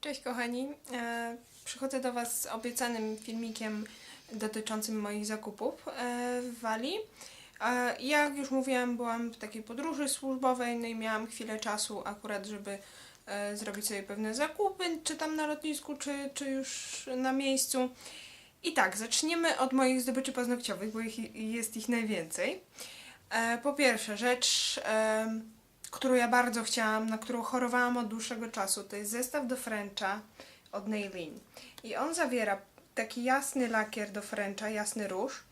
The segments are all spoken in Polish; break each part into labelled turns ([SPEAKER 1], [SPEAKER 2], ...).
[SPEAKER 1] Cześć kochani, e, przychodzę do Was z obiecanym filmikiem dotyczącym moich zakupów e, w Walii. E, jak już mówiłam, byłam w takiej podróży służbowej, no i miałam chwilę czasu akurat, żeby zrobić sobie pewne zakupy, czy tam na lotnisku, czy, czy już na miejscu. I tak, zaczniemy od moich zdobyczy paznokciowych, bo ich, jest ich najwięcej. Po pierwsze, rzecz, którą ja bardzo chciałam, na którą chorowałam od dłuższego czasu, to jest zestaw do Frencha od Nailin. I on zawiera taki jasny lakier do Frencha, jasny róż,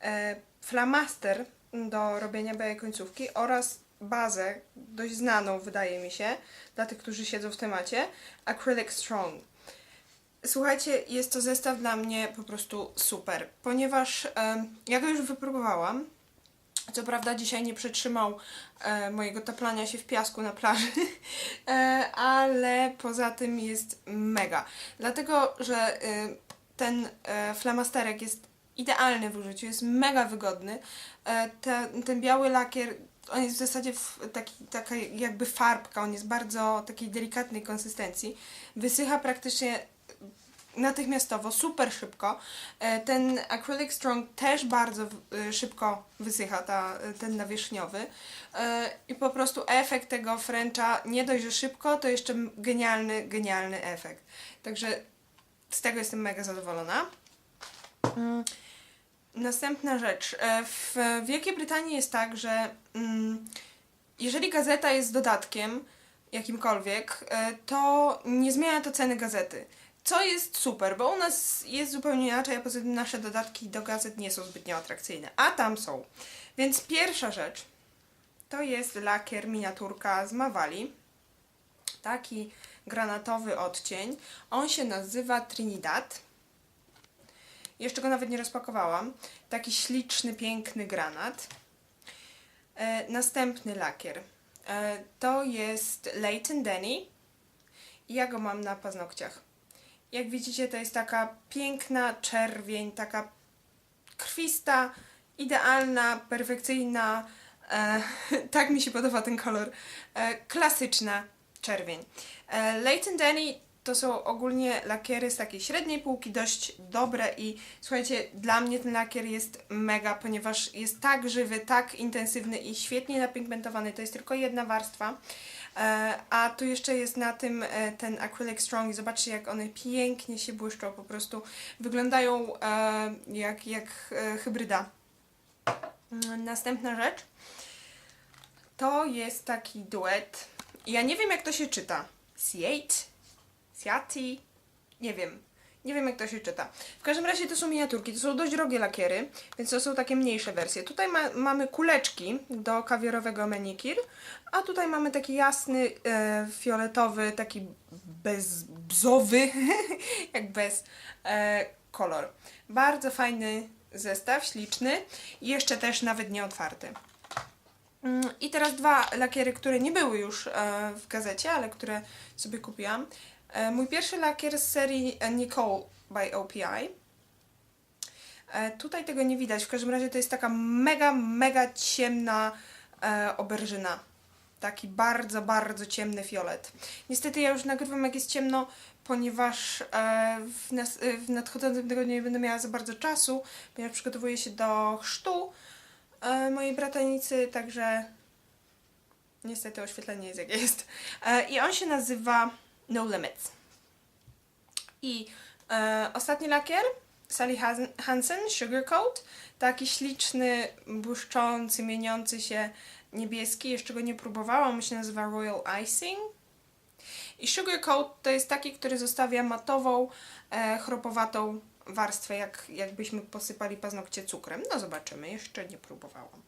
[SPEAKER 1] e, flamaster do robienia białej końcówki oraz bazę, dość znaną wydaje mi się, dla tych, którzy siedzą w temacie, Acrylic Strong. Słuchajcie, jest to zestaw dla mnie po prostu super, ponieważ e, ja go już wypróbowałam. Co prawda dzisiaj nie przetrzymał e, mojego taplania się w piasku na plaży, e, ale poza tym jest mega. Dlatego, że e, ten e, flamasterek jest idealny w użyciu, jest mega wygodny. E, te, ten biały lakier, on jest w zasadzie w taki, taka jakby farbka, on jest bardzo takiej delikatnej konsystencji. Wysycha praktycznie natychmiastowo, super szybko. E, Ten Acrylic Strong też bardzo e, szybko wysycha, ta, ten nawierzchniowy. E, I po prostu efekt tego Frencha nie dość, że szybko, to jeszcze genialny, genialny efekt. Także z tego jestem mega zadowolona. Mm, Następna rzecz. E, W Wielkiej Brytanii jest tak, że mm, jeżeli gazeta jest dodatkiem jakimkolwiek, e, to nie zmienia to ceny gazety. Co jest super, bo u nas jest zupełnie inaczej, a poza tym nasze dodatki do gazet nie są zbytnio atrakcyjne, a tam są. Więc pierwsza rzecz to jest lakier miniaturka z Mawali. Taki granatowy odcień. On się nazywa Trinidad. Jeszcze go nawet nie rozpakowałam. Taki śliczny, piękny granat. E, następny lakier. E, to jest Leighton Denny. Ja go mam na paznokciach. Jak widzicie, to jest taka piękna czerwień, taka krwista, idealna, perfekcyjna. E, tak mi się podoba ten kolor. E, klasyczna czerwień. E, Leighton to są ogólnie lakiery z takiej średniej półki, dość dobre i słuchajcie, dla mnie ten lakier jest mega, ponieważ jest tak żywy, tak intensywny i świetnie napigmentowany. To jest tylko jedna warstwa. E, A tu jeszcze jest na tym e, ten Acrylic Strong i zobaczcie jak one pięknie się błyszczą, po prostu wyglądają e, jak, jak hybryda. Następna rzecz to jest taki duet. Ja nie wiem jak to się czyta. Siate? Siati? Nie wiem. Nie wiem jak to się czyta. W każdym razie to są miniaturki, to są dość drogie lakiery, więc to są takie mniejsze wersje. Tutaj ma, mamy kuleczki do kawiorowego manikir, a tutaj mamy taki jasny, e, fioletowy, taki bezbzowy, jak bez, e, kolor. Bardzo fajny zestaw, śliczny i jeszcze też nawet nie otwarty. Mm, I teraz dwa lakiery, które nie były już e, w gazecie, ale które sobie kupiłam. E, mój pierwszy lakier z serii e, Nicole by OPI. E, tutaj tego nie widać, w każdym razie to jest taka mega, mega ciemna oberżyna. Taki bardzo, bardzo ciemny fiolet. Niestety ja już nagrywam jak jest ciemno, ponieważ w, nas, w nadchodzącym tygodniu nie będę miała za bardzo czasu, ponieważ przygotowuję się do chrztu mojej bratanicy, także niestety oświetlenie jest jakie jest. I on się nazywa No Limits. I e, ostatni lakier Sally Hansen Sugar Coat. Taki śliczny, błyszczący, mieniący się niebieski. Jeszcze go nie próbowałam. Się nazywa Royal Icing. I Sugar Coat to jest taki, który zostawia matową, e, chropowatą warstwę, jak, jakbyśmy posypali paznokcie cukrem. No zobaczymy, jeszcze nie próbowałam.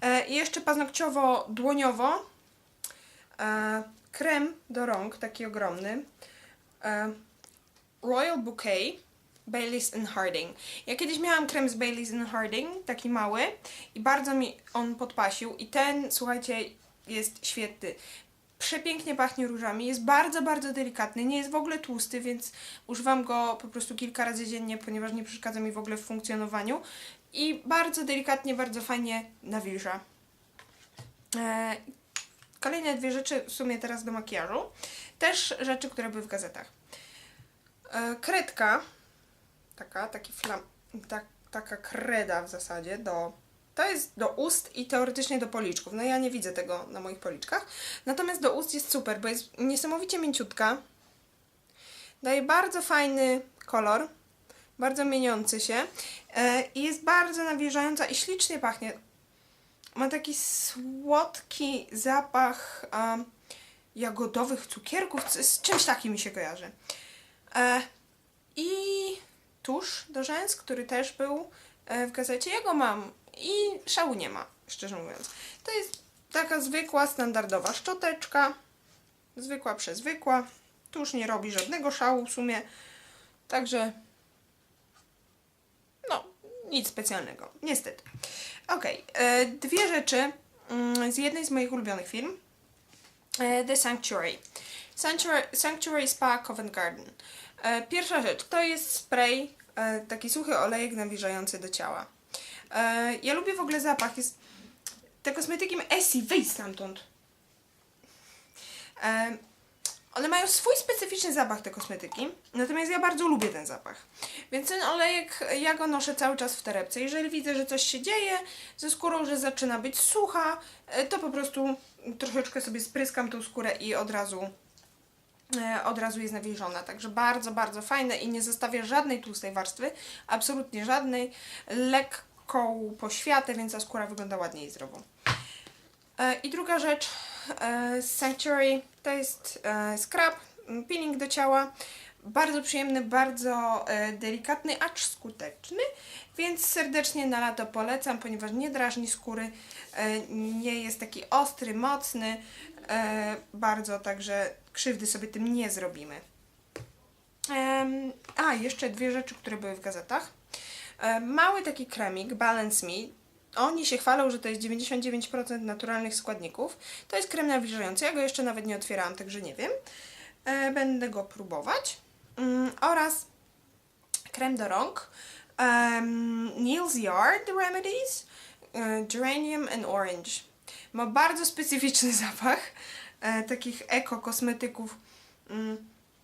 [SPEAKER 1] E, I jeszcze paznokciowo-dłoniowo e, krem do rąk, taki ogromny. E, Royal Bouquet Baileys and Harding. Ja kiedyś miałam krem z Baileys and Harding, taki mały i bardzo mi on podpasił i ten, słuchajcie, jest świetny. Przepięknie pachnie różami, jest bardzo, bardzo delikatny, nie jest w ogóle tłusty, więc używam go po prostu kilka razy dziennie, ponieważ nie przeszkadza mi w ogóle w funkcjonowaniu i bardzo delikatnie, bardzo fajnie nawilża. Kolejne dwie rzeczy w sumie teraz do makijażu. Też rzeczy, które były w gazetach. E, kredka, taka, taki flam, tak, taka kreda w zasadzie do, to jest do ust i teoretycznie do policzków. No ja nie widzę tego na moich policzkach. Natomiast do ust jest super, bo jest niesamowicie mięciutka. Daje bardzo fajny kolor, bardzo mieniący się e, i jest bardzo nawilżająca i ślicznie pachnie. Ma taki słodki zapach em, jagodowych cukierków, z, czymś takim mi się kojarzy. E, I tusz do rzęs, który też był e, w gazecie. Ja go mam i szału nie ma, szczerze mówiąc. To jest taka zwykła, standardowa szczoteczka. Zwykła, przezwykła. Tuż nie robi żadnego szału w sumie. Także nic specjalnego, niestety. Okej, e, dwie rzeczy mm, z jednej z moich ulubionych film. E, The Sanctuary. Sanctuary, Sanctuary Spa Covent Garden. E, Pierwsza rzecz, to jest spray, taki suchy olejek nawilżający do ciała. Ja lubię w ogóle zapach, jest te kosmetyki, Essie, wyjdź stamtąd. One mają swój specyficzny zapach, te kosmetyki, natomiast ja bardzo lubię ten zapach. Więc ten olejek, ja go noszę cały czas w torebce. Jeżeli widzę, że coś się dzieje ze skórą, że zaczyna być sucha, e, to po prostu troszeczkę sobie spryskam tą skórę i od razu e, od razu jest nawilżona. Także bardzo, bardzo fajne i nie zostawia żadnej tłustej warstwy, absolutnie żadnej. Lekką poświatę, więc ta skóra wygląda ładnie i zdrowo. E, I druga rzecz, e, Sanctuary, to jest e, scrub, peeling do ciała. Bardzo przyjemny, bardzo e, delikatny, acz skuteczny, więc serdecznie na lato polecam, ponieważ nie drażni skóry, nie jest taki ostry, mocny, bardzo, także krzywdy sobie tym nie zrobimy. A, jeszcze dwie rzeczy, które były w gazetach. Mały taki kremik, Balance Me. Oni się chwalą, że to jest 99% naturalnych składników. To jest krem nawilżający. Ja go jeszcze nawet nie otwierałam, także nie wiem. E, Będę go próbować. Mm, Oraz krem do rąk. Um, Neil's Yard Remedies. e, Geranium and Orange. Ma bardzo specyficzny zapach. E, takich eko kosmetyków. Mm,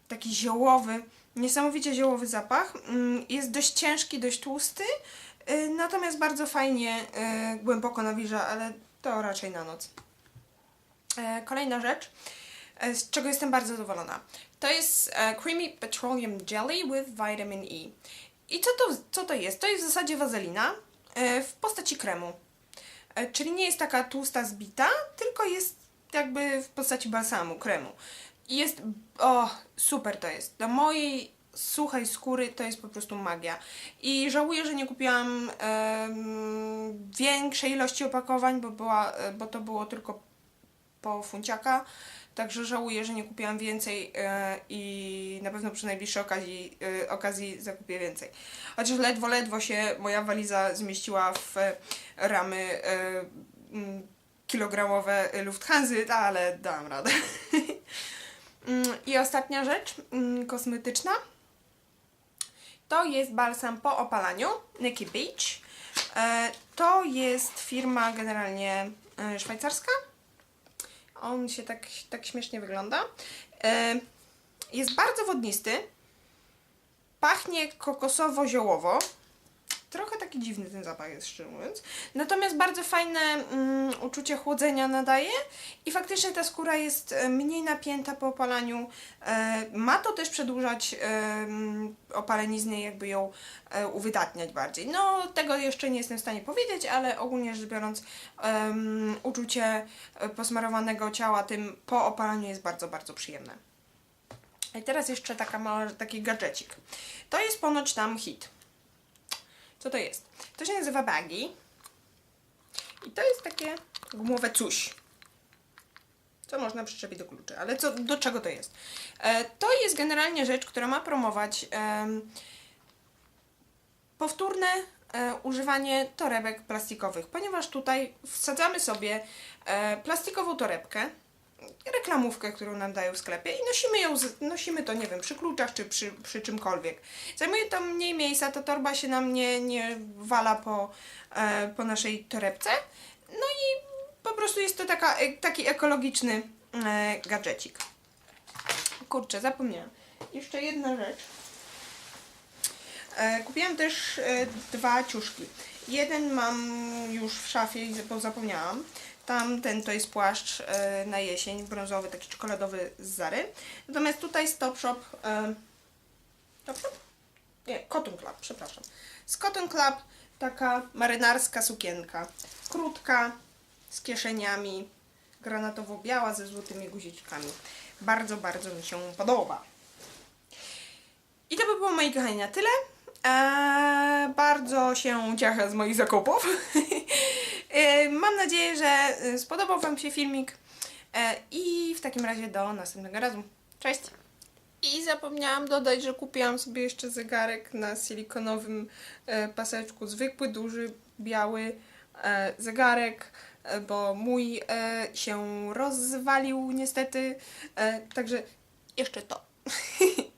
[SPEAKER 1] taki ziołowy, niesamowicie ziołowy zapach. Mm, Jest dość ciężki, dość tłusty, natomiast bardzo fajnie y, głęboko nawilża, ale to raczej na noc. E, Kolejna rzecz, z czego jestem bardzo zadowolona, to jest Creamy Petroleum Jelly with Vitamin E. I co to, co to jest? To jest w zasadzie wazelina w postaci kremu. Czyli nie jest taka tłusta, zbita, tylko jest jakby w postaci balsamu, kremu. I jest, o, super to jest. Do mojej suchej skóry to jest po prostu magia. I żałuję, że nie kupiłam większej ilości opakowań, bo, była, e, bo to było tylko po funciaka. Także żałuję, że nie kupiłam więcej e, i na pewno przy najbliższej okazji, e, okazji zakupię więcej. Chociaż ledwo, ledwo się moja waliza zmieściła w e, ramy e, kilogramowe Lufthansa, ale dałam radę. Mm, I ostatnia rzecz mm, kosmetyczna to jest balsam po opalaniu Nikki Beach. E, To jest firma generalnie e, szwajcarska. On się tak, tak śmiesznie wygląda. E, Jest bardzo wodnisty. Pachnie kokosowo-ziołowo. Trochę taki dziwny ten zapach jest, szczerze mówiąc. Natomiast bardzo fajne mm, uczucie chłodzenia nadaje i faktycznie ta skóra jest e, mniej napięta po opalaniu. E, ma to też przedłużać e, opalenizny, jakby ją e, uwydatniać bardziej. No, tego jeszcze nie jestem w stanie powiedzieć, ale ogólnie rzecz biorąc, em, uczucie e, posmarowanego ciała tym po opalaniu jest bardzo, bardzo przyjemne. I teraz jeszcze taka mała, taki gadżecik. To jest ponoć tam hit. Co to jest? To się nazywa baggy. I to jest takie gumowe coś. Co można przyczepić do kluczy. Ale co, do czego to jest? E, to jest generalnie rzecz, która ma promować em, powtórne e, używanie torebek plastikowych, ponieważ tutaj wsadzamy sobie e, plastikową torebkę, reklamówkę, którą nam dają w sklepie i nosimy ją, z, nosimy to, nie wiem, przy kluczach czy przy, przy czymkolwiek. Zajmuje to mniej miejsca, ta torba się nam nie, nie wala po, e, po naszej torebce. No i po prostu jest to taka, e, taki ekologiczny e, gadżecik. Kurczę, zapomniałam. Jeszcze jedna rzecz. E, kupiłam też e, dwa ciuszki. Jeden mam już w szafie, i zapomniałam. Tamten to jest płaszcz e, na jesień, brązowy, taki czekoladowy z Zary. Natomiast tutaj z Topshop... E, Topshop? Nie, Cotton Club, przepraszam. Z Cotton Club taka marynarska sukienka. Krótka, z kieszeniami, granatowo-biała ze złotymi guziczkami. Bardzo, bardzo mi się podoba. I to by było moi kochani na tyle. Eee, bardzo się cieszę z moich zakupów. Eee, Mam nadzieję, że e, spodobał Wam się filmik. Eee, I w takim razie do następnego razu. Cześć! I zapomniałam dodać, że kupiłam sobie jeszcze zegarek na silikonowym e, paseczku. Zwykły, duży, biały e, zegarek, e, bo mój e, się rozwalił niestety. E, także jeszcze to.